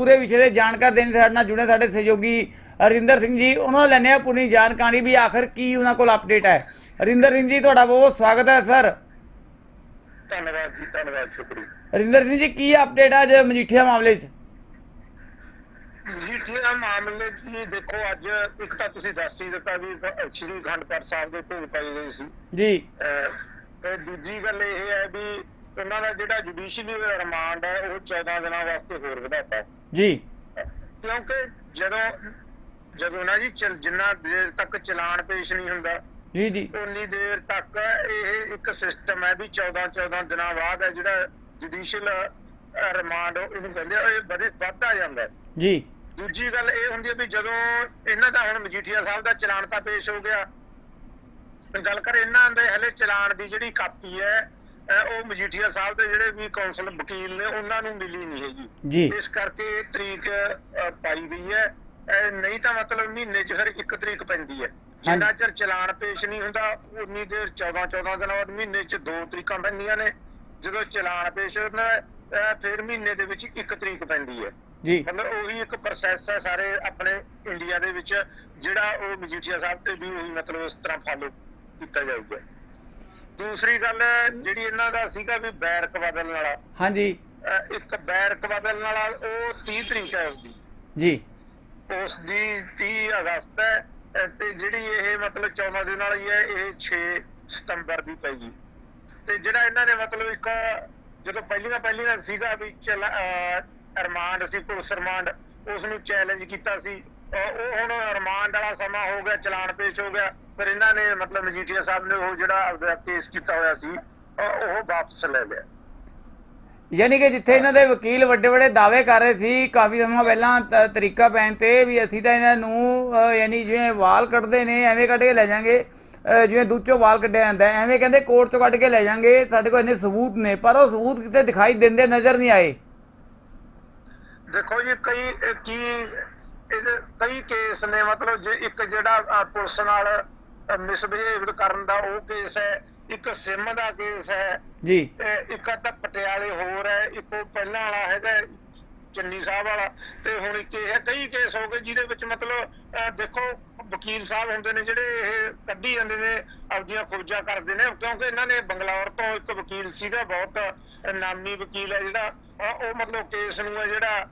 ਪੂਰੇ ਵਿਸ਼ੇ ਦੇ ਜਾਣਕਾਰ ਦੇਣ ਸਾਡੇ ਨਾਲ ਜੁੜੇ ਸਾਡੇ ਸਹਿਯੋਗੀ ਹਰਿੰਦਰ ਸਿੰਘ ਜੀ। ਉਹਨਾਂ ਲੈਣੇ ਆ ਪੂਰੀ ਜਾਣਕਾਰੀ ਵੀ ਆਖਰ ਕੀ ਉਹਨਾਂ ਕੋਲ ਅਪਡੇਟ ਹੈ। ਹਰਿੰਦਰ ਸਿੰਘ ਜੀ ਤੁਹਾਡਾ ਬਹੁਤ ਸਵਾਗਤ ਹੈ ਸਰ। ਧੰਨਵਾਦ ਜੀ ਧੰਨਵਾਦ ਸ਼ੁਕਰੀਆ। ਹਰਿੰਦਰ ਸਿੰਘ ਜੀ ਕੀ ਅਪਡੇਟ ਹੈ ਅੱਜ ਮਜੀਠੀਆ ਮਾਮਲੇ 'ਚ? ਮਜੀਠੀਆ ਮਾਮਲੇ 'ਚ ਦੇਖੋ ਅੱਜ ਇੱਕ ਤਾਂ ਤੁਸੀਂ ਦੱਸ ਹੀ ਦਿੱਤਾ ਵੀ ਸ਼੍ਰੀ ਖੰਡਪੜ ਸਾਹਿਬ ਦੇ ਭੋਗ ਪਾਈ ਗਈ ਸੀ। ਜੀ। ਤੇ ਦੂਜੀ ਗੱਲ ਇਹ ਹੈ ਵੀ ਉਹਨਾਂ ਦਾ ਜਿਹੜਾ ਜੁਡੀਸ਼ੀਅਲੀ ਰਿਮਾਂਡ ਹੈ ਉਹ 14 ਦਿਨਾਂ ਵਾਸਤੇ ਹੋਰ ਵਧਾਤਾ। ਜੀ। ਕਿਉਂਕਿ ਜਦੋਂ ਜਦੋਂ ਨਾ ਜੀ ਜਿੰਨਾ ਦੇਰ ਤੱਕ ਚਲਾਨ ਪੇਸ਼ ਨਹੀਂ ਹੁੰਦਾ ਜੀ ਜੀ। ਉਨੀ ਦੇਰ ਤੱਕ ਇਹ ਇੱਕ ਸਿਸਟਮ ਹੈ ਵੀ 14 14 ਦਿਨਾਂ ਬਾਅਦ ਹੈ ਜਿਹੜਾ ਜੁਡੀਸ਼ੀਅਲ ਰਿਮਾਂਡ ਇਹਨੂੰ ਕਹਿੰਦੇ ਆ ਇਹ ਵਧੇ ਵੱਧਦਾ ਜਾਂਦਾ ਜੀ। ਦੂਜੀ ਗੱਲ ਇਹ ਹੁੰਦੀ ਹੈ ਵੀ ਜਦੋਂ ਇਹਨਾਂ ਦਾ ਹੁਣ ਮਜੀਠੀਆ ਸਾਹਿਬ ਦਾ ਚਲਾਨ ਤਾਂ ਪੇਸ਼ ਹੋ ਗਿਆ ਗੱਲ ਕਰ ਇਹਨਾਂ ਦੇ ਹਲੇ ਚਲਾਨ ਦੀ ਜਿਹੜੀ ਕਾਪੀ ਹੈ ਉਹ ਮਜੀਠੀਆ ਸਾਹਿਬ ਦੇ ਜਿਹੜੇ ਵੀ ਕੌਂਸਲ ਵਕੀਲ ਨੇ ਉਹਨਾਂ ਨੂੰ ਮਿਲੀ ਨਹੀਂ ਹੈਗੀ। ਜੀ। ਇਸ ਕਰਕੇ ਤਰੀਕ ਪਾਈ ਗਈ ਹੈ ਨਹੀਂ ਤਾਂ ਮਤਲਬ ਮਹੀਨੇ 'ਚ ਫਿਰ ਇੱਕ ਤਰੀਕ ਪੈਂਦੀ ਹੈ ਜਿੰਨਾ ਚਿਰ ਚਲਾਨ ਪੇਸ਼ ਨਹੀਂ ਹੁੰਦਾ ਉਨੀ ਦੇਰ 14 14 ਦਿਨਾਂ ਬਾਅਦ ਮਹੀਨੇ 'ਚ ਦੋ ਤਰੀਕਾਂ ਪੈਂਦੀਆਂ ਨੇ। ਜਦੋਂ ਚਲਾਨ ਪੇਸ਼ ਹੁੰਦਾ ਫਿਰ ਮਹੀਨੇ ਦੇ ਵਿੱਚ ਇੱਕ ਤਰੀਕ ਪੈਂਦੀ ਹੈ ਜੀ। ਮਤਲਬ ਉਹੀ ਇੱਕ ਪ੍ਰੋਸੈਸ ਹੈ ਸਾਰੇ ਆਪਣੇ ਇੰਡੀਆ ਦੇ ਵਿੱਚ ਜਿਹੜਾ ਉਹ ਮਜੀਠੀਆ ਸਾਹਿਬ ਤੇ ਵੀ ਉਹੀ ਮਤਲਬ ਇਸ ਤਰ੍ਹਾਂ ਫਾਲੋ ਕੀਤਾ ਜਾਊਗਾ। ਦੂਸਰੀ ਗੱਲ ਜਿਹੜੀ ਇਹਨਾਂ ਦਾ ਸੀਗਾ ਵੀ ਬੈਰਕ ਬਦਲਣ ਵਾਲਾ ਹਾਂਜੀ। ਇੱਕ ਬੈਰਕ ਬਦਲਣ ਵਾਲਾ ਉਹ 30 ਤਰੀਕ ਹੈ ਉਸਦੀ। ਜੀ। ਉਸ ਦੀ 30 ਅਗਸਤ ਹੈ ਤੇ ਜਿਹੜੀ ਇਹ ਮਤਲਬ 14 ਦਿਨ ਵਾਲੀ ਹੈ ਇਹ 6 ਸਤੰਬਰ ਦੀ ਪੈਗੀ ਤੇ ਜਿਹੜਾ ਇਹਨਾਂ ਨੇ ਮਤਲਬ ਇੱਕ ਜਦੋਂ ਪਹਿਲੀਆਂ ਪਹਿਲੀਆਂ ਸੀਗਾ ਵੀ ਚਲ ਅਹ ਰਿਮਾਂਡ ਸੀ ਪੁਲਿਸ ਰਿਮਾਂਡ ਉਸ ਨੂੰ ਚੈਲੰਜ ਕੀਤਾ ਸੀ। ਉਹ ਹੁਣ ਰਿਮਾਂਡ ਵਾਲਾ ਸਮਾਂ ਹੋ ਗਿਆ ਚਲਾਨ ਪੇਸ਼ ਹੋ ਗਿਆ। ਫਿਰ ਇਹਨਾਂ ਨੇ ਮਤਲਬ ਮਜੀਠੀਆ ਸਾਹਿਬ ਨੇ ਉਹ ਜਿਹੜਾ ਕੇਸ ਕੀਤਾ ਹੋਇਆ ਸੀ ਉਹ ਵਾਪਸ ਲੈ ਲਿਆ। ਯਾਨੀ ਕਿ ਜਿੱਥੇ ਇਹਨਾਂ ਦੇ ਵਕੀਲ ਵੱਡੇ ਵੱਡੇ ਦਾਅਵੇ ਕਰ ਰਹੇ ਸੀ ਕਾਫੀ ਸਮਾਂ ਪਹਿਲਾਂ ਤਰੀਕਾ ਪੈਣ ਤੇ ਵੀ ਅਸੀਂ ਤਾਂ ਇਹਨਾਂ ਨੂੰ ਯਾਨੀ ਜਿਵੇਂ ਵਾਲ ਕੱਢਦੇ ਨੇ ਐਵੇਂ ਕੱਢ ਕੇ ਲੈ ਜਾਾਂਗੇ ਜਿਵੇਂ ਦੁੱਧ ਚੋਂ ਵਾਲ ਕੱਢਿਆ ਜਾਂਦਾ ਐਵੇਂ ਕਹਿੰਦੇ ਕੋਰਟ ਚੋਂ ਕੱਢ ਕੇ ਲੈ ਜਾਾਂਗੇ ਸਾਡੇ ਕੋਲ ਇੰਨੇ ਸਬੂਤ ਨੇ ਪਰ ਉਹ ਸਬੂਤ ਕਿਤੇ ਦਿਖਾਈ ਦਿੰਦੇ ਨਜ਼ਰ ਨਹੀਂ ਆਏ। ਦੇਖੋ ਜੀ ਕਈ ਕੀ ਕਈ ਕੇਸ ਨੇ ਮਤਲਬ ਜੇ ਇੱਕ ਜਿਹੜਾ ਪੁਲਿਸ ਨਾਲ ਮਿਸਬਿਹੇਵ ਕਰਨ ਦਾ ਉਹ ਕੇਸ ਹੈ ਇੱਕ ਸਿਮ ਦਾ ਕੇਸ ਹੈ ਜੀ। ਇੱਕ ਤਾਂ ਪਟਿਆਲੇ ਹੋਰ ਹੈ ਇੱਕ ਉਹ ਪਹਿਲਾਂ ਵਾਲਾ ਹੈਗਾ ਚੰਨੀ ਸਾਹਿਬ ਵਾਲਾ। ਤੇ ਹੁਣ ਇੱਕ ਇਹ ਹੈ ਕਈ ਕੇਸ ਹੋ ਗਏ ਜਿਹਦੇ ਵਿੱਚ ਮਤਲਬ ਦੇਖੋ ਵਕੀਲ ਸਾਹਿਬ ਹੁੰਦੇ ਨੇ ਜਿਹੜੇ ਇਹ ਕੱਢੀ ਜਾਂਦੇ ਨੇ ਆਪਦੀਆਂ ਖੋਜਾਂ ਕਰਦੇ ਨੇ ਕਿਉਂਕਿ ਇਹਨਾਂ ਨੇ ਬੰਗਲੌਰ ਤੋਂ ਇੱਕ ਵਕੀਲ ਸੀਗਾ ਬਹੁਤ ਨਾਮੀ ਵਕੀਲ ਹੈ ਜਿਹੜਾ ਉਹ ਮਤਲਬ ਕੇਸ ਨੂੰ ਹੈ ਜਿਹੜਾ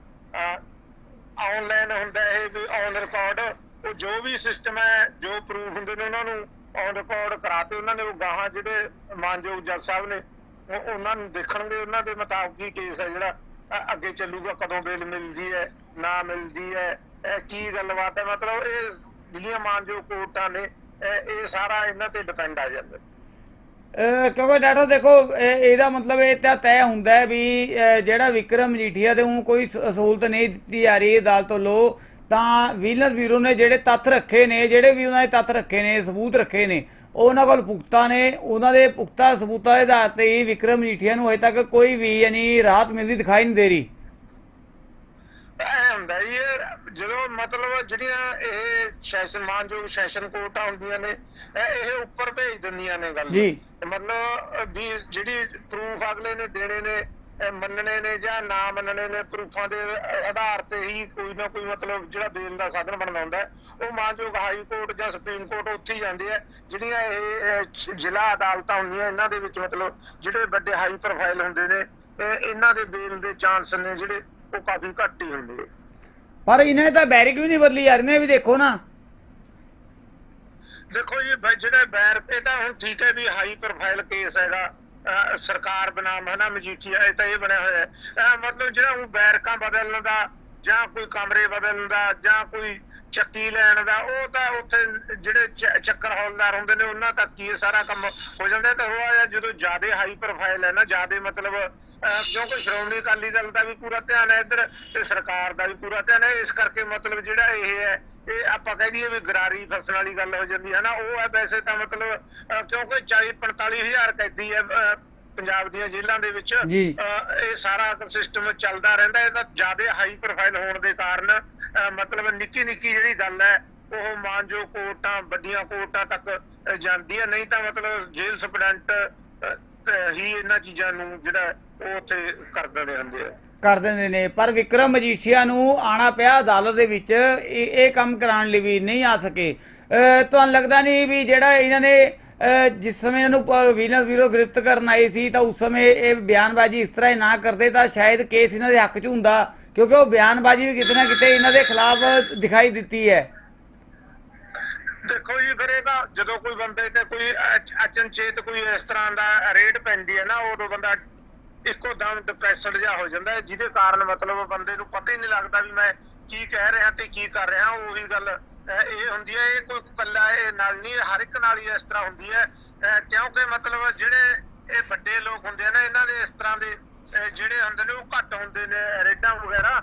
ਆਨਲਾਈਨ ਹੁੰਦਾ ਇਹ ਵੀ ਔਨ ਰਿਕਾਰਡ ਉਹ ਜੋ ਵੀ ਸਿਸਟਮ ਹੈ, ਜੋ ਪ੍ਰੂਫ ਹੁੰਦੇ ਨੇ ਉਹਨਾਂ ਨੂੰ ਔਨ ਰਿਕਾਰਡ ਕਰਾਤੇ ਉਹਨਾਂ ਨੇ, ਉਹ ਗਾਹਾਂ ਜਿਹੜੇ ਮਾਨਯੋਗ ਜੱਜ ਸਾਹਿਬ ਨੇ, ਉਹ ਉਹਨਾਂ ਨੂੰ ਦੇਖਣਗੇ, ਉਹਨਾਂ ਦੇ ਮੁਤਾਬਕ ਹੀ ਕੇਸ ਹੈ ਜਿਹੜਾ। ਅੱਗੇ ਚੱਲੂਗਾ, ਕਦੋਂ ਬੇਲ ਮਿਲਦੀ ਹੈ, ਨਾ ਮਿਲਦੀ ਹੈ, ਇਹ ਕੀ ਗੱਲਬਾਤ ਹੈ? ਮਤਲਬ ਇਹ ਜਿਹੜੀਆਂ ਮਾਨਯੋਗ ਕੋਰਟਾਂ ਨੇ, ਇਹ ਸਾਰਾ ਇਹਨਾਂ ਤੇ ਡਿਪੈਂਡ ਆ ਜਾਂਦਾ। ਕਿਉਂਕਿ ਡਾਕਟਰ ਦੇਖੋ ਇਹਦਾ ਮਤਲਬ ਇਹ ਤਾਂ ਤੈਅ ਹੁੰਦਾ ਹੈ ਵੀ ਜਿਹੜਾ ਵਿਕਰਮ ਮਜੀਠੀਆ ਤੇ ਉਹ ਕੋਈ ਸਹੂਲਤ ਨਹੀਂ ਦਿੱਤੀ ਜਾ ਰਹੀ, ਅਦਾਲਤ ਵੱਲੋਂ ਤਾਂ ਵਿਜੀਲੈਂਸ ਬਿਊਰੋ ਨੇ ਜਿਹੜੇ ਤੱਥ ਰੱਖੇ ਨੇ ਜਿਹੜੇ ਵੀ ਉਹਨਾਂ ਦੇ ਤੱਥ ਰੱਖੇ ਨੇ ਸਬੂਤ ਰੱਖੇ ਨੇ ਉਹ ਉਹਨਾਂ ਕੋਲ ਪੁਖਤਾ ਨੇ। ਉਹਨਾਂ ਦੇ ਪੁਖਤਾ ਸਬੂਤਾਂ ਦੇ ਆਧਾਰ ਤੇ ਹੀ ਵਿਕਰਮ ਮਜੀਠੀਆ ਨੂੰ ਅਜੇ ਤੱਕ ਕੋਈ ਵੀ ਯਾਨੀ ਰਾਹਤ ਮਿਲਦੀ ਦਿਖਾਈ ਨਹੀਂ ਦੇ ਰਹੀ। ਹੁੰਦਾ ਜੀ ਜਦੋਂ ਮਤਲਬ ਜਿਹੜੀਆਂ ਇਹ ਸੈਸ਼ਨ ਮਾਨਯੋਗ ਸੈਸ਼ਨ ਕੋਰਟਾਂ ਹੁੰਦੀਆਂ ਨੇ ਇਹ ਉੱਪਰ ਭੇਜ ਦਿੰਦੀਆਂ ਨੇ ਗੱਲ। ਜੀ। ਮਤਲਬ ਵੀ ਜਿਹੜੀ ਪ੍ਰੂਫ ਅਗਲੇ ਨੇ ਦੇਣੇ ਨੇ ਮੰਨਣੇ ਨੇ ਜਾਂ ਨਾ ਮੰਨਣੇ ਨੇ ਪ੍ਰੂਫਾਂ ਦੇ ਆਧਾਰ ਤੇ ਹੀ ਕੋਈ ਨਾ ਕੋਈ ਮਤਲਬ ਜਿਹੜਾ ਬੇਲ ਦਾ ਸਾਧਨ ਬਣਦਾ ਹੁੰਦਾ ਉਹ ਮਾਨਯੋਗ ਹਾਈ ਕੋਰਟ ਜਾਂ ਸੁਪਰੀਮ ਕੋਰਟ ਉੱਥੇ ਹੀ ਜਾਂਦੇ ਆ ਜਿਹੜੀਆਂ ਇਹ ਜ਼ਿਲ੍ਹਾ ਅਦਾਲਤਾਂ ਹੁੰਦੀਆਂ ਇਹਨਾਂ ਦੇ ਵਿੱਚ ਮਤਲਬ ਜਿਹੜੇ ਵੱਡੇ ਹਾਈ ਪ੍ਰੋਫਾਈਲ ਹੁੰਦੇ ਨੇ ਇਹ ਇਹਨਾਂ ਦੇ ਬੇਲ ਦੇ ਚਾਂਸ ਨੇ ਜਿਹੜੇ ਉਹ ਕਾਫੀ ਘੱਟ ਹੀ ਹੁੰਦੇ ਪਰ ਇਹਨੇ ਤਾਂ ਬੈਰਿਕ ਵੀ ਨਹੀਂ ਬਦਲੀ ਯਾਰ ਇਹਨੇ ਵੀ ਦੇਖੋ ਨਾ। ਦੇਖੋ ਜੀ ਜਿਹੜੇ ਬੈਰ ਇਹ ਤਾਂ ਹੁਣ ਠੀਕ ਹੈ ਵੀ ਹਾਈ ਪ੍ਰੋਫਾਈਲ ਕੇਸ ਹੈਗਾ। ਸਰਕਾਰ ਬਨਾਮ ਹੈ ਮਜੀਠੀਆ, ਇਹ ਤਾਂ ਇਹ ਬਣਿਆ ਹੋਇਆ ਮਤਲਬ ਜਿਹੜਾ ਉਹ ਬੈਰਕਾਂ ਬਦਲਣ ਦਾ ਜਾਂ ਕੋਈ ਕਮਰੇ ਬਦਲਣ ਦਾ, ਜਾਂ ਕੋਈ ਚੱਕੀ ਲੈਣ ਦਾ, ਉਹ ਤਾਂ ਉੱਥੇ ਜਿਹੜੇ ਚੱਕਰ ਹੌਲਦਾਰ ਹੁੰਦੇ ਨੇ, ਉਹਨਾਂ ਤੱਕ ਹੀ ਸਾਰਾ ਕੰਮ ਹੋ ਜਾਂਦਾ। ਤਾਂ ਉਹ ਆ ਜਦੋਂ ਜ਼ਿਆਦਾ ਹਾਈ ਪ੍ਰੋਫਾਈਲ ਹੈ ਨਾ, ਜ਼ਿਆਦਾ ਮਤਲਬ ਕਿਉਂਕਿ ਸ਼੍ਰੋਮਣੀ ਅਕਾਲੀ ਦਲ ਦਾ ਵੀ ਪੂਰਾ ਧਿਆਨ ਹੈ ਇੱਧਰ, ਤੇ ਸਰਕਾਰ ਦਾ ਵੀ ਪੂਰਾ ਧਿਆਨ ਹੈ। ਇਸ ਕਰਕੇ ਮਤਲਬ ਜਿਹੜਾ ਇਹ ਹੈ, ਇਹ ਆਪਾਂ ਕਹਿ ਦਈਏ ਵੀ ਗਰਾਰੀ ਫਸਣ ਵਾਲੀ ਗੱਲ ਹੋ ਜਾਂਦੀ ਹੈ ਨਾ। ਉਹ ਹੈ ਵੈਸੇ ਤਾਂ ਮਤਲਬ ਕਿਉਂਕਿ 40 45 ਹਜ਼ਾਰ ਕੈਦੀ ਹੈ ਪੰਜਾਬ ਦੀਆਂ ਜੇਲ੍ਹਾਂ ਦੇ ਵਿੱਚ ਇਹ ਸਾਰਾ ਸਿਸਟਮ ਚੱਲਦਾ ਰਹਿੰਦਾ ਇਹ ਤਾਂ ਜ਼ਿਆਦਾ ਹਾਈ ਪ੍ਰੋਫਾਈਲ ਹੋਣ ਦੇ ਕਾਰਨ ਮਤਲਬ ਨਿੱਕੀ ਨਿੱਕੀ ਜਿਹੜੀ ਗੱਲ ਹੈ ਉਹ ਮਾਨਜੋ ਕੋਰਟਾਂ ਵੱਡੀਆਂ ਕੋਰਟਾਂ ਤੱਕ ਜਾਂਦੀ ਹੈ ਨਹੀਂ ਤਾਂ ਮਤਲਬ ਜੇਲ੍ਹ ਸੁਪਰਡੈਂਟ ਹੀ ਇਹਨਾਂ ਚੀਜ਼ਾਂ ਨੂੰ ਜਿਹੜਾ ਉਹ ਉੱਥੇ ਕਰ ਦਿੰਦੇ ਹੁੰਦੇ ਆ। ਕਰ ਦਿੰਦੇ ਨੇ ਪਰ ਵਿਕਰਮ ਮਜੀਠੀਆ ਨੂੰ ਆਣਾ ਪਿਆ ਅਦਾਲਤ ਦੇ ਵਿੱਚ ਇਹ ਕੰਮ ਕਰਾਉਣ ਲਈ ਵੀ ਨਹੀਂ ਆ ਸਕੇ। ਤੁਹਾਨੂੰ ਲੱਗਦਾ ਨਹੀਂ ਵੀ ਜਿਹੜਾ ਇਹਨਾਂ ਨੇ ਜਿਸ ਸਮੇਂ ਇਹਨੂੰ ਪ- ਵੀਨਸ ਗ੍ਰਿਫਤ ਕਰਨ ਆਏ ਸੀ, ਤਾਂ ਉਸ ਸਮੇਂ ਇਹ ਬਿਆਨਬਾਜ਼ੀ ਇਸ ਤਰ੍ਹਾਂ ਹੀ ਨਾ ਕਰਦੇ, ਤਾਂ ਸ਼ਾਇਦ ਕੇਸ ਇਹਨਾਂ ਦੇ ਹੱਕ 'ਚ ਹੁੰਦਾ, ਕਿਉਂਕਿ ਉਹ ਬਿਆਨਬਾਜ਼ੀ ਵੀ ਕਿਤੇ ਨਾ ਕਿਤੇ ਇਹਨਾਂ ਦੇ ਖਿਲਾਫ ਦਿਖਾਈ ਦਿੱਤੀ ਹੈ। ਦੇਖੋ ਜੀ, ਫਿਰ ਇਹ ਤਾਂ ਜਦੋਂ ਕੋਈ ਬੰਦੇ ਤੇ ਕੋਈ ਅਚਨਚੇਤ ਕੋਈ ਇਸ ਤਰ੍ਹਾਂ ਦਾ ਰੇਡ ਪੈਂਦੀ ਹੈ ਨਾ, ਉਦੋਂ ਬੰਦਾ ਇੱਕੋ ਦਮ ਡਿਪਰੈਸਡ ਜਿਹਾ ਹੋ ਜਾਂਦਾ ਹੈ, ਜਿਹਦੇ ਕਾਰਨ ਮਤਲਬ ਬੰਦੇ ਨੂੰ ਪਤਾ ਹੀ ਨਹੀਂ ਲੱਗਦਾ ਵੀ ਮੈਂ ਕੀ ਕਹਿ ਰਿਹਾ ਤੇ ਕੀ ਕਰ ਰਿਹਾ, ਉਹੀ ਗੱਲ ਇਹ ਹੁੰਦੀ ਹੈ, ਇਹ ਕੋਈ ਕੱਲਾ ਇਹ ਨਾਲ ਨਹੀਂ, ਹਰ ਇੱਕ ਨਾਲ ਹੀ ਇਸ ਤਰ੍ਹਾਂ ਹੁੰਦੀ ਹੈ। ਕਿਉਂਕਿ ਮਤਲਬ ਜਿਹੜੇ ਇਹ ਵੱਡੇ ਲੋਕ ਹੁੰਦੇ ਆ ਇਹਨਾਂ ਦੇ ਇਸ ਤਰ੍ਹਾਂ ਦੇ ਜਿਹੜੇ ਹੁੰਦੇ ਨੇ, ਉਹ ਘੱਟ ਹੁੰਦੇ ਨੇ, ਰੇਡਾਂ ਵਗੈਰਾ।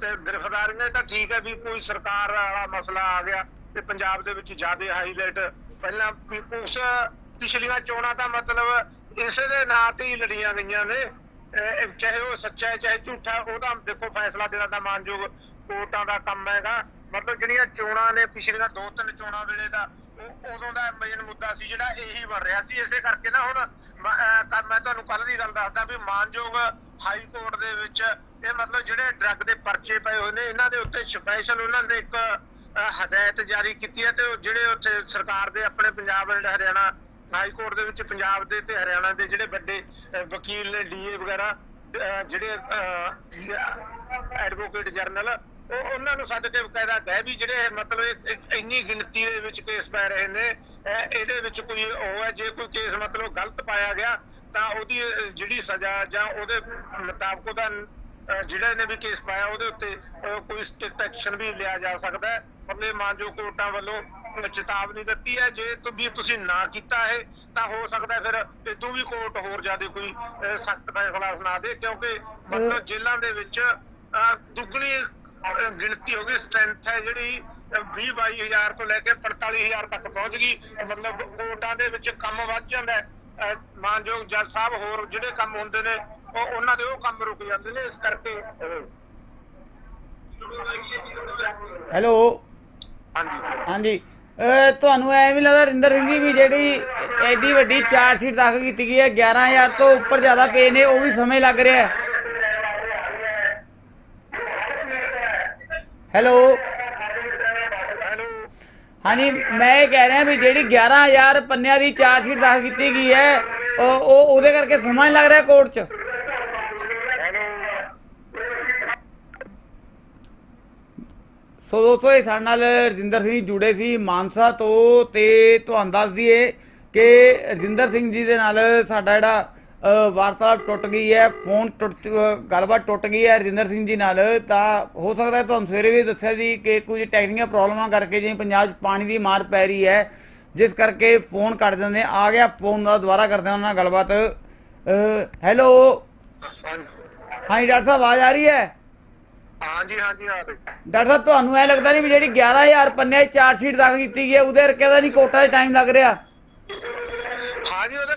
ਤੇ ਗ੍ਰਿਫਤਾਰੀਆਂ ਤਾਂ ਠੀਕ ਹੈ ਵੀ ਕੋਈ ਸਰਕਾਰ ਵਾਲਾ ਮਸਲਾ ਆ ਗਿਆ ਤੇ ਪੰਜਾਬ ਦੇ ਵਿੱਚ ਜ਼ਿਆਦਾ ਹਾਈਲਾਈਟ। ਪਹਿਲਾਂ ਵੀ ਕੁਛ ਪਿਛਲੀਆਂ ਚੋਣਾਂ ਦਾ ਮਤਲਬ ਇਸੇ ਦੇ ਨਾਂ ਤੇ ਹੀ ਲੜੀਆਂ ਗਈਆਂ ਨੇ। ਚਾਹੇ ਉਹ ਸੱਚਾ ਹੈ, ਚਾਹੇ ਝੂਠਾ ਉਹਦਾ ਦੇਖੋ ਫੈਸਲਾ ਦੇਣਾ ਤਾਂ ਮਾਨਯੋਗ ਕੋਰਟਾਂ ਦਾ ਕੰਮ ਹੈਗਾ। ਮਤਲਬ ਜਿਹੜੀਆਂ ਚੋਣਾਂ ਨੇ ਪਿਛਲੀਆਂ ਦੋ ਤਿੰਨ ਚੋਣਾਂ ਵੇਲੇ ਦਾ ਉਦੋਂ ਦਾ ਮੇਨ ਮੁੱਦਾ ਸੀ ਜਿਹੜਾ ਇਹੀ ਬਣ ਰਿਹਾ ਸੀ। ਇਸੇ ਕਰਕੇ ਨਾ ਹੁਣ ਮੈਂ ਤੁਹਾਨੂੰ ਕੱਲ ਦੀ ਗੱਲ ਦੱਸਦਾ ਵੀ ਮਾਨਯੋਗ ਹਾਈ ਕੋਰਟ ਦੇ ਵਿੱਚ ਇਹ ਮਤਲਬ ਜਿਹੜੇ ਡਰੱਗ ਦੇ ਪਰਚੇ ਪਏ ਹੋਏ ਨੇ, ਇਹਨਾਂ ਦੇ ਉੱਤੇ ਸਪੈਸ਼ਲ ਉਹਨਾਂ ਨੇ ਇੱਕ ਹਦਾਇਤ ਜਾਰੀ ਕੀਤੀ ਹੈ ਤੇ ਜਿਹੜੇ ਉੱਥੇ ਸਰਕਾਰ ਦੇ ਆਪਣੇ ਪੰਜਾਬ ਦੇ ਹਰਿਆਣਾ, ਹਾਈ ਕੋਰਟ ਦੇ ਵਿੱਚ ਪੰਜਾਬ ਦੇ ਤੇ ਹਰਿਆਣਾ ਦੇ ਜਿਹੜੇ ਵੱਡੇ ਵਕੀਲ ਨੇ ਡੀਏ ਵਗੈਰਾ ਜਿਹੜੇ ਐਡਵੋਕੇਟ ਜਨਰਲ ਉਹ ਉਹਨਾਂ ਨੂੰ ਸੱਦ ਕੇ ਬਕਾਇਦਾ ਕਹਿ ਵੀ ਜਿਹੜੇ ਮਤਲਬ ਇੰਨੀ ਗਿਣਤੀ ਦੇ ਵਿੱਚ ਕੇਸ ਪੈ ਰਹੇ ਨੇ ਇਹ- ਇਹਦੇ ਵਿੱਚ ਕੋਈ ਉਹ ਹੈ ਜੇ ਕੋਈ ਕੇਸ ਮਤਲਬ ਗਲਤ ਪਾਇਆ ਗਿਆ ਤਾਂ ਉਹਦੀ ਜਿਹੜੀ ਸਜ਼ਾ ਜਾਂ ਉਹਦੇ ਮੁਤਾਬਕ ਉਹਦਾ ਜਿਹੜਾ ਨੇ ਵੀ ਕੇਸ ਪਾਇਆ ਉਹਦੇ ਉੱਤੇ ਕੋਈ ਸਟ੍ਰਿਕਟ ਐਕਸ਼ਨ ਵੀ ਲਿਆ ਜਾ ਸਕਦਾ ਹੈ। ਮਤਲਬ ਮਾਨਜੋ ਕੋਰਟਾਂ ਵੱਲੋਂ ਚੇਤਾਵਨੀ ਦਿੱਤੀ ਹੈ ਜੇ ਵੀ ਤੁਸੀਂ ਨਾ ਕੀਤਾ ਹੈ ਤਾਂ ਹੋ ਸਕਦਾ ਫਿਰ ਇਦੋਂ ਵੀ ਕੋਰਟ ਹੋਰ ਜ਼ਿਆਦਾ ਕੋਈ ਸਖਤ ਫੈਸਲਾ ਸੁਣਾ ਦੇ ਕਿਉਂਕਿ ਮਤਲਬ ਜੇਲ੍ਹਾਂ ਦੇ ਵਿੱਚ ਦੁੱਗਣੀ ਗਿਣਤੀ ਹੋ ਗਈ ਸਟਰੈਂਥ ਹੈ ਜਿਹੜੀ 20 22000 ਤੋਂ ਲੈ ਕੇ 45000 ਤੱਕ ਪਹੁੰਚ ਗਈ। ਮਤਲਬ ਕੋਰਟਾਂ ਦੇ ਵਿੱਚ ਕੰਮ ਵੱਧ ਜਾਂਦਾ ਹੈ। ਮਾਨਯੋਗ ਜੱਜ ਸਾਹਿਬ ਹੋਰ ਜਿਹੜੇ ਕੰਮ ਹੁੰਦੇ ਨੇ ਉਹ ਉਹਨਾਂ ਦੇ ਉਹ ਕੰਮ ਰੁਕ ਜਾਂਦੇ ਨੇ ਇਸ ਕਰਕੇ ਹੈਲੋ ਹਾਂਜੀ। ਤੁਹਾਨੂੰ ਐ ਵੀ ਲੱਗਦਾ ਰਿੰਦਰ ਸਿੰਘ ਜੀ ਵੀ ਜਿਹੜੀ ਐਡੀ ਵੱਡੀ ਚਾਰਜ ਸ਼ੀਟ ਦਾਖਲ ਕੀਤੀ ਗਈ ਹੈ 11000 ਤੋਂ ਉੱਪਰ ਜ਼ਿਆਦਾ ਪੇ ਨੇ ਉਹ ਵੀ ਸਮੇਂ ਲੱਗ ਰਿਹਾ ਹੈ। ਹੈਲੋ ਹਾਂਜੀ ਮੈਂ ਇਹ ਕਹਿ ਰਿਹਾ ਵੀ ਜਿਹੜੀ 11000 ਪੰਨਿਆਂ ਦੀ ਚਾਰਜ ਸ਼ੀਟ ਦਾਖਲ ਕੀਤੀ ਗਈ ਹੈ ਉਹ ਉਹ- ਉਹਦੇ ਕਰਕੇ ਸਮਾਂ ਨਹੀਂ ਲੱਗ ਰਿਹਾ ਕੋਰਟ 'ਚ। ਸੋ ਦੋਸਤੋ ਇਹ ਸਾਡੇ ਨਾਲ ਰਜਿੰਦਰ ਸਿੰਘ ਜੁੜੇ ਸੀ ਮਾਨਸਾ ਤੋਂ ਤੇ ਤੁਹਾਨੂੰ ਦੱਸ ਦਈਏ ਕਿ ਰਜਿੰਦਰ ਸਿੰਘ ਜੀ ਦੇ ਨਾਲ ਸਾਡਾ ਜਿਹੜਾ ਵਾਰਤਾਲਾਪ ਟੁੱਟ ਗਈ ਹੈ ਫੋਨ ਟੁੱਟ ਗੱਲਬਾਤ ਟੁੱਟ ਗਈ ਹੈ ਰਜਿੰਦਰ ਸਿੰਘ ਜੀ ਨਾਲ। ਤਾਂ ਹੋ ਸਕਦਾ ਹੈ ਤੁਹਾਨੂੰ ਸਵੇਰੇ ਵੀ ਦੱਸਿਆ ਸੀ ਕਿ ਕੁਝ ਟੈਕਨੀਕਲ ਪ੍ਰੋਬਲਮਾਂ ਕਰਕੇ ਜਿਵੇਂ ਪੰਜਾਬ 'ਚ ਪਾਣੀ ਦੀ ਮਾਰ ਪੈ ਰਹੀ ਹੈ ਜਿਸ ਕਰਕੇ ਫੋਨ ਕੱਟ ਦਿੰਦੇ ਆ ਗਿਆ ਫੋਨ ਦਾ ਦੁਬਾਰਾ ਕਰਦੇ ਹਾਂ ਉਹਨਾਂ ਨਾਲ ਗੱਲਬਾਤ। ਹੈਲੋ। ਹਾਂਜੀ ਡਾਕਟਰ ਸਾਹਿਬ ਆਵਾਜ਼ ਆ ਰਹੀ ਹੈ? ਹਾਂਜੀ ਹਾਂਜੀ ਆ ਰਹੀ ਡਾਕਟਰ ਸਾਹਿਬ ਤੁਹਾਨੂੰ ਐ ਲੱਗਦਾ ਨਹੀਂ ਵੀ ਜਿਹੜੀ 11000 ਪੰਨੇ ਚਾਰ ਸ਼ੀਟ ਦਾਖਲ ਕੀਤੀ ਗਈ ਹੈ ਉਹਦੇ ਰਕੇ ਦਾ ਨਹੀਂ ਕੋਟਾ 'ਚ ਟਾਈਮ ਲੱਗ ਰਿਹਾ?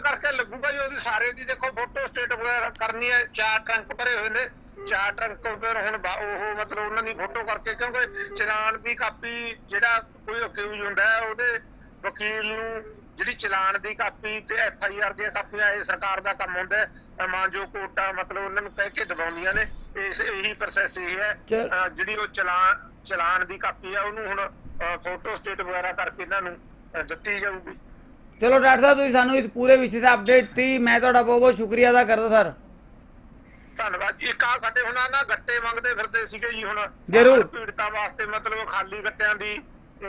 ਕਰਕੇ ਲੱਗੂਗਾ ਜੀ ਉਹਦੀ ਸਾਰੇ ਦੀ। ਦੇਖੋ ਫੋਟੋ ਸਟੇਟ ਵਗੈਰਾ ਕਰਨੀ ਹੈ ਚਾਰ ਟਰੰਕ ਭਰੇ ਹੋਏ ਨੇ। ਚਾਰ ਟਰੰਕ ਫਿਰ ਹੁਣ ਉਹ ਮਤਲਬ ਉਹਨਾਂ ਦੀ ਫੋਟੋ ਕਰਕੇ ਕਿਉਂਕਿ ਚਲਾਨ ਦੀ ਕਾਪੀ ਜਿਹੜਾ ਕੋਈ ਅਕਿਊਜ਼ ਹੁੰਦਾ ਹੈ ਉਹਦੇ ਵਕੀਲ ਨੂੰ ਜਿਹੜੀ ਚਲਾਨ ਦੀ ਕਾਪੀ ਤੇ ਐਫ ਆਈ ਆਰ ਦੀਆਂ ਕਾਪੀਆਂ ਇਹ ਸਰਕਾਰ ਦਾ ਕੰਮ ਹੁੰਦਾ ਹੈ। ਮਾਨਜੋ ਕੋਰਟਾਂ ਮਤਲਬ ਉਹਨਾਂ ਨੂੰ ਕਹਿ ਕੇ ਦਬਾਉਂਦੀਆਂ ਨੇ। ਇਸ ਇਹੀ ਪ੍ਰੋਸੈਸ ਇਹ ਹੈ। ਜਿਹੜੀ ਉਹ ਚਲਾਨ ਚਲਾਨ ਦੀ ਕਾਪੀ ਆ ਉਹਨੂੰ ਹੁਣ ਫੋਟੋ ਸਟੇਟ ਵਗੈਰਾ ਕਰਕੇ ਇਹਨਾਂ ਨੂੰ ਦਿੱਤੀ ਜਾਊਗੀ। ਚਲੋ ਡਾਕਟਰ ਸਾਹਿਬ ਤੁਸੀਂ ਸਾਨੂੰ ਇਸ ਪੂਰੇ ਵਿਸ਼ੇ ਤੇ ਅਪਡੇਟ ਦਿੱਤੀ ਮੈਂ ਤੁਹਾਡਾ ਬਹੁਤ ਬਹੁਤ ਸ਼ੁਕਰੀਆ ਅਦਾ ਕਰਦਾ ਸਰ ਧੰਨਵਾਦ ਜੀ। ਆ ਸਾਡੇ ਹੁਣ ਨਾ ਗੱਟੇ ਮੰਗਦੇ ਫਿਰਦੇ ਸੀਗੇ ਜੀ ਹੁਣ ਜ਼ਰੂਰ। ਪੀੜਤਾਂ ਵਾਸਤੇ ਮਤਲਬ ਖਾਲੀ ਗੱਟਿਆਂ ਦੀ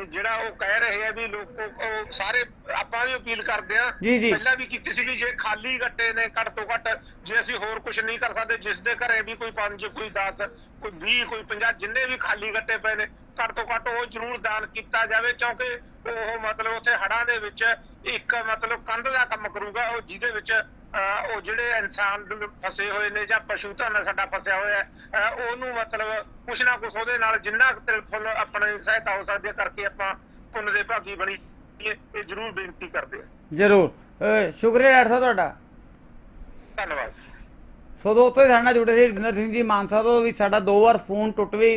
ਜਿਹੜਾ ਉਹ ਕਹਿ ਰਹੇ ਆ ਵੀ ਲੋਕ ਉਹ ਸਾਰੇ ਆਪਾਂ ਵੀ ਅਪੀਲ ਕਰਦੇ ਆ ਜੀ, ਜੀ। ਪਹਿਲਾਂ ਵੀ ਕੀਤੀ ਸੀਗੀ ਜੇ ਖਾਲੀ ਗੱਟੇ ਨੇ ਘੱਟ ਤੋਂ ਘੱਟ ਜੇ ਅਸੀਂ ਹੋਰ ਕੁਝ ਨਹੀਂ ਕਰ ਸਕਦੇ ਜਿਸ ਦੇ ਘਰੇ ਵੀ ਕੋਈ 5 ਕੋਈ 10 ਕੋਈ 20 ਕੋਈ 50 ਜਿੰਨੇ ਵੀ ਖਾਲੀ ਗੱਟੇ ਪਏ ਨੇ ਘੱਟ ਤੋਂ ਘੱਟ ਉਹ ਜ਼ਰੂਰ ਦਾਨ ਕੀਤਾ ਜਾਵੇ ਕਿਉਂਕਿ ਉਹ ਮਤਲਬ ਉੱਥੇ ਹੜਾਂ ਦੇ ਵਿੱਚ ਇੱਕ ਮਤਲਬ ਕੰਧ ਦਾ ਕੰਮ ਕਰੂਗਾ ਉਹ ਜਿਹਦੇ ਵਿੱਚ ਉਹ ਜਿਹੜੇ ਇਨਸਾਨ ਫਸੇ ਹੋਏ ਨੇ ਜਾਂ ਪਸ਼ੂ ਧਨ ਸਾਡਾ ਫਸਿਆ ਹੋਇਆ ਹੈ, ਉਹਨੂੰ ਮਤਲਬ ਕੁਛ ਨਾ ਕੁਛ ਉਹਦੇ ਨਾਲ ਜਿੰਨਾ ਕੁ ਤੇ ਫੁੱਲ ਆਪਣੀ ਸਹਾਇਤਾ ਹੋ ਸਕਦੀ ਹੈ ਕਰਕੇ ਆਪਾਂ ਪੁੰਨ ਦੇ ਭਾਗੀ ਬਣੀ ਇਹ ਜ਼ਰੂਰ ਬੇਨਤੀ ਕਰਦੇ ਹਾਂ। ਜ਼ਰੂਰ। ਸ਼ੁਕਰੀਆ ਡਾਕਟਰ ਸਾਹਿਬ ਤੁਹਾਡਾ। ਧੰਨਵਾਦ। ਸੋ ਦੋਸਤੋ ਇਹ ਸਾਡੇ ਜੁੜੇ ਸੀ ਰਜਿੰਦਰ ਸਿੰਘ ਜੀ ਮਾਨਸਾ ਤੋਂ ਵੀ ਸਾਡਾ ਦੋ ਵਾਰ ਫੋਨ ਟੁੱਟ ਵੀ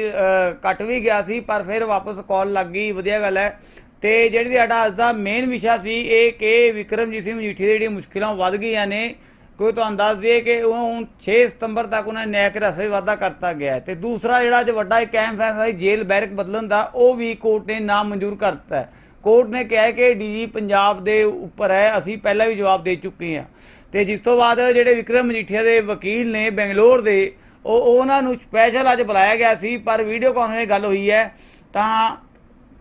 ਕੱਟ ਵੀ ਗਿਆ ਸੀ ਪਰ ਫਿਰ ਵਾਪਸ ਕਾਲ ਲੱਗ ਗਈ ਵਧੀਆ ਗੱਲ ਹੈ। ਤੇ ਜਿਹੜੀ ਸਾਡਾ ਅੱਜ ਦਾ ਮੇਨ ਵਿਸ਼ਾ ਸੀ ਇਹ ਕਿ ਵਿਕਰਮਜੀਤ ਸਿੰਘ ਮਜੀਠੀ ਦੀ ਜਿਹੜੀਆਂ ਮੁਸ਼ਕਿਲਾਂ ਵੱਧ ਗਈਆਂ ਨੇ, ਕੋਈ ਤੁਹਾਨੂੰ ਦੱਸ ਦਈਏ ਕਿ ਉਹ ਹੁਣ 6 ਸਤੰਬਰ ਤੱਕ ਉਹਨਾਂ ਨੇ ਨਿਆਇਕ ਹਿਰਾਸਤ ਵਿੱਚ ਵਾਧਾ ਕਰਤਾ ਗਿਆ ਹੈ। ਤੇ ਦੂਸਰਾ ਜਿਹੜਾ ਅੱਜ ਵੱਡਾ ਇੱਕ ਅਹਿਮ ਫੈਸਲਾ ਹੈ ਜੇਲ੍ਹ ਬੈਰਕ ਬਦਲਣ ਦਾ, ਉਹ ਵੀ ਕੋਰਟ ਨੇ ਨਾ ਮਨਜ਼ੂਰ ਕਰਤਾ ਹੈ। ਕੋਰਟ ਨੇ ਕਿਹਾ ਹੈ ਕਿ ਡੀਜੀ ਪੰਜਾਬ ਦੇ ਉੱਪਰ ਹੈ, ਅਸੀਂ ਪਹਿਲਾਂ ਵੀ ਜਵਾਬ ਦੇ ਚੁੱਕੇ ਹਾਂ। ਤੇ ਜਿਸ ਤੋਂ ਬਾਅਦ ਜਿਹੜੇ ਵਿਕਰਮ ਮਜੀਠੀਆ ਦੇ ਵਕੀਲ ਨੇ ਬੈਂਗਲੌਰ ਦੇ, ਉਹ ਉਹਨਾਂ ਨੂੰ ਸਪੈਸ਼ਲ ਅੱਜ ਬੁਲਾਇਆ ਗਿਆ ਸੀ, ਪਰ ਵੀਡੀਓ ਕਾਨਫਰੰਸ ਗੱਲ ਹੋਈ ਹੈ। ਤਾਂ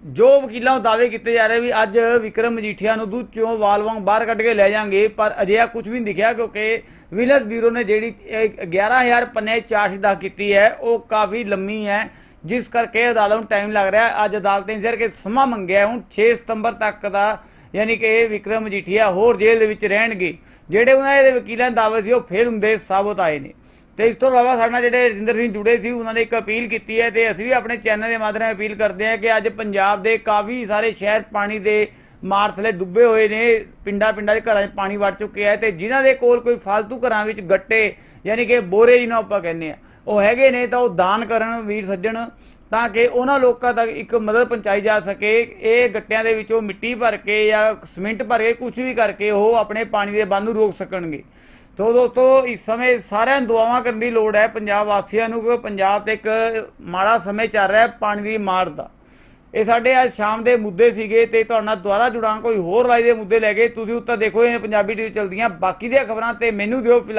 ਜੋ ਵਕੀਲਾਂ ਨੂੰ ਦਾਅਵੇ ਕੀਤੇ ਜਾ ਰਹੇ ਵੀ ਅੱਜ ਵਿਕਰਮ ਮਜੀਠੀਆ ਨੂੰ ਦੁੱਧ ਚੋਂ ਵਾਲ ਵਾਂਗ ਬਾਹਰ ਕੱਢ ਕੇ ਲੈ ਜਾਾਂਗੇ ਪਰ ਅਜਿਹਾ ਕੁਝ ਵੀ ਨਹੀਂ ਦਿਖਿਆ ਕਿਉਂਕਿ ਵਿਜੀਲੈਂਸ ਬਿਊਰੋ ਨੇ ਜਿਹੜੀ ਇਹ 11000 ਪੰਨੇ ਚਾਰਜ ਦਾ ਕੀਤੀ ਹੈ, ਉਹ ਕਾਫੀ ਲੰਮੀ ਹੈ, ਜਿਸ ਕਰਕੇ ਅਦਾਲਤ ਨੂੰ ਟਾਈਮ ਲੱਗ ਰਿਹਾ। ਅੱਜ ਅਦਾਲਤ ਨੇ ਸਿਰ ਕੇ ਸਮਾਂ ਮੰਗਿਆ, ਹੁਣ 6 ਸਤੰਬਰ ਤੱਕ ਦਾ ਯਾਨੀ ਕਿ ਇਹ ਵਿਕਰਮ ਮਜੀਠੀਆ ਹੋਰ ਜੇਲ੍ਹ ਦੇ ਵਿੱਚ ਰਹਿਣਗੇ। ਜਿਹੜੇ ਉਹਨਾਂ ਦੇ ਵਕੀਲਾਂ ਦੇ ਦਾਅਵੇ ਸੀ, ਉਹ ਫੇਲ ਹੁੰਦੇ ਸਾਬਤ ਆਏ ਨੇ। ਤੇ ਇਸ ਤੋਂ ਇਲਾਵਾ ਸਾਡੇ ਨਾਲ ਜਿਹੜੇ ਰਜਿੰਦਰ ਸਿੰਘ ਜੁੜੇ ਸੀ, ਉਹਨਾਂ ਨੇ ਇੱਕ ਅਪੀਲ ਕੀਤੀ ਹੈ ਤੇ ਅਸੀਂ ਵੀ ਆਪਣੇ ਚੈਨਲ ਦੇ ਮਾਧਿਅਮ ਅਪੀਲ ਕਰਦੇ ਹਾਂ ਕਿ ਅੱਜ ਪੰਜਾਬ ਦੇ ਕਾਫੀ ਸਾਰੇ ਸ਼ਹਿਰ ਪਾਣੀ ਦੇ ਮਾਰ ਥਲੇ ਡੁੱਬੇ ਹੋਏ ਨੇ, ਪਿੰਡਾਂ ਪਿੰਡਾਂ ਦੇ ਘਰਾਂ 'ਚ ਪਾਣੀ ਵੜ ਚੁੱਕਿਆ ਹੈ ਤੇ ਜਿਨ੍ਹਾਂ ਦੇ ਕੋਲ ਕੋਈ ਫालतू ਘਰਾਂ ਵਿੱਚ ਗੱਟੇ ਯਾਨੀ ਕਿ ਬੋਰੇ ਜਿਹਨੂੰ ਆਪਾਂ ਕਹਿੰਦੇ ਆ ਉਹ ਹੈਗੇ ਨੇ ਤਾਂ ਉਹ ਦਾਨ ਕਰਨ ਵੀਰ ਸੱਜਣ ਤਾਂ ਕਿ ਉਹਨਾਂ ਲੋਕਾਂ ਤੱਕ ਇੱਕ ਮਦਦ ਪਹੁੰਚਾਈ ਜਾ ਸਕੇ, ਇਹ ਗੱਟਿਆਂ ਦੇ ਵਿੱਚੋਂ ਮਿੱਟੀ ਭਰ ਕੇ ਜਾਂ ਸੀਮਿੰਟ ਭਰ ਕੇ ਕੁਝ ਵੀ ਕਰਕੇ ਉਹ ਆਪਣੇ ਪਾਣੀ ਦੇ ਬੰਨ ਨੂੰ ਰੋਕ ਸਕਣਗੇ। ਤੋ ਦੋਸਤੋ ਇਸ ਸਮੇਂ ਸਾਰਿਆਂ ਨੂੰ ਦੁਆਵਾਂ ਕਰਨ ਦੀ ਲੋੜ ਹੈ, ਪੰਜਾਬ ਵਾਸੀਆਂ ਨੂੰ, ਕਿਉਂਕਿ ਪੰਜਾਬ ਤੇ ਇੱਕ ਮਾੜਾ ਸਮੇਂ ਚੱਲ ਰਿਹਾ ਹੈ ਪਾਣੀ ਦੀ ਮਾਰ ਦਾ। ਇਹ ਸਾਡੇ ਅੱਜ ਸ਼ਾਮ ਦੇ ਮੁੱਦੇ ਸੀਗੇ ਤੇ ਤੁਹਾਡੇ ਨਾਲ ਦੁਬਾਰਾ ਜੁੜਾਂ ਕੋਈ ਹੋਰ ਰਾਜ ਦੇ ਮੁੱਦੇ ਲੈ ਕੇ। ਤੁਸੀਂ ਉੱਤੇ ਦੇਖੋ, ਇਹ ਪੰਜਾਬੀ ਟੀਵੀ ਚਲਦੀਆਂ, ਬਾਕੀ ਦੀਆਂ ਖਬਰਾਂ ਤੇ ਮੈਨੂੰ ਦਿਓ ਫਿਲਹਾਲ।